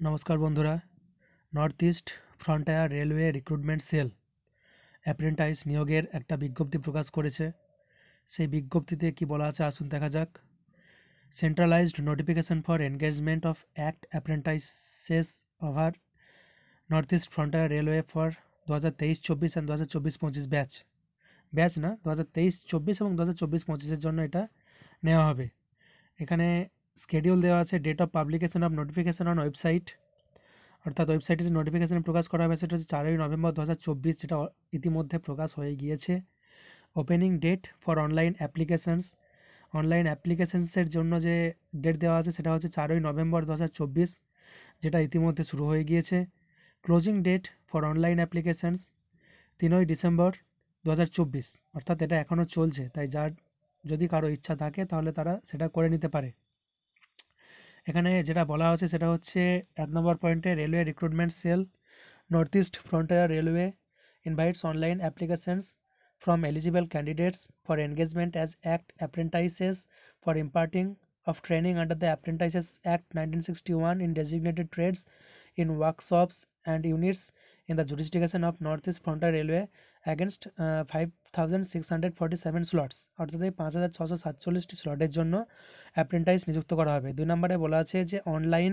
নমস্কার বন্ধুরা। North East Frontier Railway recruitment cell apprentice নিয়োগের একটা বিজ্ঞপ্তি প্রকাশ করেছে। সেই বিজ্ঞপ্তিতে কি বলা আছে আসুন দেখা যাক। Centralized notification for engagement of act apprentices over North East Frontier Railway for দু হাজার তেইশ চব্বিশ অ্যান্ড দু হাজার চব্বিশ পঁচিশ ব্যাচ ব্যাচ না দু হাজার তেইশ চব্বিশ এবং দু হাজার চব্বিশ পঁচিশের জন্য এটা নেওয়া হবে। এখানে স্কেডিউল দেওয়া আছে date of publication of notification on website অর্থাৎ ওয়েবসাইটে যে নোটিফিকেশন প্রকাশ করা হবে, সেটা হচ্ছে চারই নভেম্বর দু হাজার চব্বিশ, যেটা ইতিমধ্যে প্রকাশ হয়ে গিয়েছে। Opening date for online applications online অ্যাপ্লিকেশনসের জন্য যে ডেট দেওয়া আছে, সেটা হচ্ছে চারই নভেম্বর দু হাজার চব্বিশ, যেটা ইতিমধ্যে শুরু হয়ে গিয়েছে। Closing date for online applications তিনই December দু হাজার চব্বিশ, অর্থাৎ এটা এখনও চলছে, তাই যার যদি কারও ইচ্ছা থাকে, তাহলে তারা সেটা করে নিতে পারে। এখানে যেটা বলা হচ্ছে সেটা হচ্ছে এক নম্বর পয়েন্টে railway recruitment cell North East Frontier Railway invites online applications from eligible candidates for engagement as act apprentices for imparting of training under the apprentices act nineteen sixty one in designated trades in workshops East Frontier Railway against five thousand six hundred forty seven slots অর্থাৎ এই পাঁচ হাজার ছশো সাতচল্লিশটি স্লটের জন্য apprentice নিযুক্ত করা হবে। দুই নম্বরে বলা আছে যে অনলাইন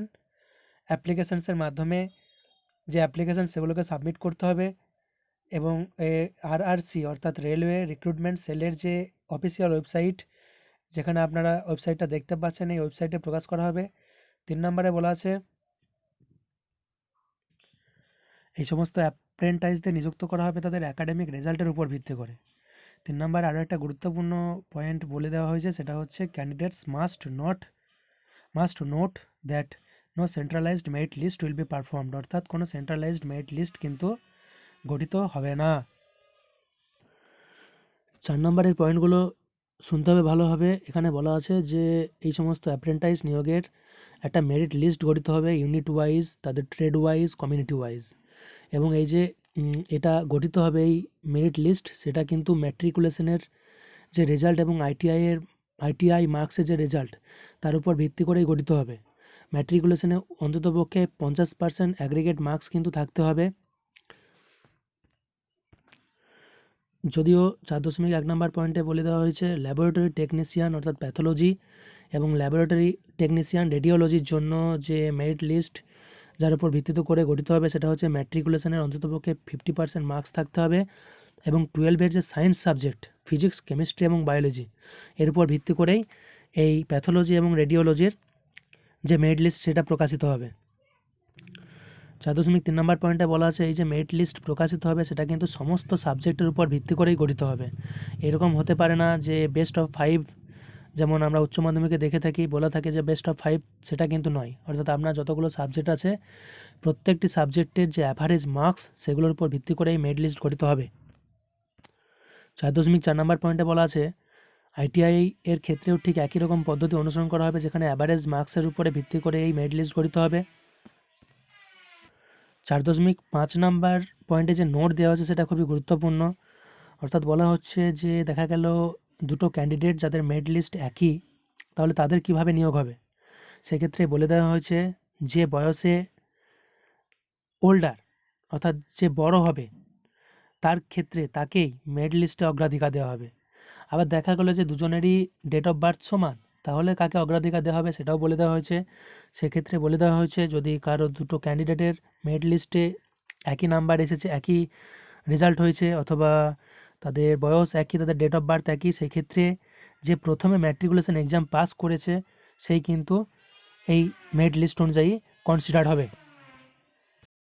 অ্যাপ্লিকেশনসের মাধ্যমে যে অ্যাপ্লিকেশন সেগুলোকে সাবমিট করতে হবে এবং আর আর সি অর্থাৎ রেলওয়ে রিক্রুটমেন্ট সেলের যে অফিসিয়াল ওয়েবসাইট যেখানে আপনারা ওয়েবসাইটটা দেখতে পাচ্ছেন, এই ওয়েবসাইটে প্রকাশ করা হবে। তিন নম্বরে বলা আছে এই সমস্ত অ্যাপ্রেন্টাইজদের নিযুক্ত করা হবে তাদের একাডেমিক রেজাল্টের উপর ভিত্তি করে। তিন নম্বর আরও একটা গুরুত্বপূর্ণ পয়েন্ট বলে দেওয়া হয়েছে, সেটা হচ্ছে candidates must not must note that no centralized merit list will be performed অর্থাৎ কোনো সেন্ট্রালাইজড মেরিট লিস্ট কিন্তু গঠিত হবে না। চার নম্বরের পয়েন্টগুলো শুনতে হবে ভালোভাবে এখানে বলা আছে যে, এই সমস্ত অ্যাপ্রেন্টাইজ নিয়োগের একটা মেরিট লিস্ট গঠিত হবে ইউনিট ওয়াইজ তাদের ট্রেড ওয়াইজ কমিউনিটি ওয়াইজ এবং এই যে এটা গঠিত হবে এই মেরিট লিস্ট সেটা কিন্তু ম্যাট্রিকুলেশনের যে রেজাল্ট এবং আইটিআই এর আইটিআই মার্কসের যে রেজাল্ট তার উপর ভিত্তি করেই গঠিত হবে। ম্যাট্রিকুলেশনে অন্ততপক্ষে পঞ্চাশ পার্সেন্ট অ্যাগ্রিগেট মার্কস কিন্তু থাকতে হবে। যদিও চার দশমিক এক নম্বর পয়েন্টে বলে দেওয়া হয়েছে ল্যাবরেটরি টেকনিশিয়ান অর্থাৎ প্যাথোলজি এবং ল্যাবরেটরি টেকনিশিয়ান রেডিওলজির জন্য যে মেরিট লিস্ট যার উপর ভিত্তিতে করে গঠিত হবে সেটা হচ্ছে ম্যাট্রিকুলেশনের অন্ততপক্ষে ফিফটি পার্সেন্ট মার্কস থাকতে হবে এবং টুয়েলভের যে সায়েন্স সাবজেক্ট ফিজিক্স কেমিস্ট্রি এবং বায়োলজি এর উপর ভিত্তি করেই এই প্যাথোলজি এবং রেডিওলজির যে মেরিট লিস্ট সেটা প্রকাশিত হবে। চার দশমিক তিন নম্বর পয়েন্টে বলা আছে, এই যে মেরিট লিস্ট প্রকাশিত হবে সেটা কিন্তু সমস্ত সাবজেক্টের উপর ভিত্তি করেই গঠিত হবে। এরকম হতে পারে না যে বেস্ট অফ ফাইভ যেমন আমরা উচ্চ মাধ্যমিকে দেখে থাকি, বলা থাকে যে বেস্ট অফ ফাইভ সেটা কিন্তু নয়। অর্থাৎ আপনার যতগুলো সাবজেক্ট আছে, প্রত্যেকটি সাবজেক্টের যে অ্যাভারেজ মার্কস সেগুলোর উপর ভিত্তি করে এই মেরিট লিস্ট গঠিত হবে। চার দশমিক চার নম্বর পয়েন্টে বলা আছে আইটিআই এর ক্ষেত্রেও ঠিক একই রকম পদ্ধতি অনুসরণ করা হবে যেখানে অ্যাভারেজ মার্কসের উপরে ভিত্তি করে এই মেরিট লিস্ট গঠিত হবে। চার দশমিক পাঁচ নাম্বার পয়েন্টে যে নোট দেওয়া হয়েছে সেটা খুবই গুরুত্বপূর্ণ। অর্থাৎ বলা হচ্ছে যে দেখা গেল দুটো ক্যান্ডিডেট যাদের মেরিট লিস্ট একই, তাহলে তাদের কীভাবে নিয়োগ হবে? সেক্ষেত্রে বলে দেওয়া হয়েছে, যে বয়সে ওল্ডার অর্থাৎ যে বড় হবে, তার ক্ষেত্রে তাকেই মেরিট লিস্টে অগ্রাধিকার দেওয়া হবে। আবার দেখা গেলো যে দুজনেরই ডেট অফ বার্থ সমান, তাহলে কাকে অগ্রাধিকার দেওয়া হবে সেটাও বলে দেওয়া হয়েছে। সেক্ষেত্রে বলে দেওয়া হয়েছে, যদি কারও দুটো ক্যান্ডিডেটের মেরিট লিস্টে একই নাম্বার এসেছে, একই রেজাল্ট হয়েছে, অথবা তাদের বয়স একই, তাদের ডেট অফ বার্থ একই সেই ক্ষেত্রে যে প্রথমে ম্যাট্রিকুলেশন এক্সাম পাস করেছে, সেই কিন্তু এই মেড লিস্ট অনুযায়ী কনসিডার হবে।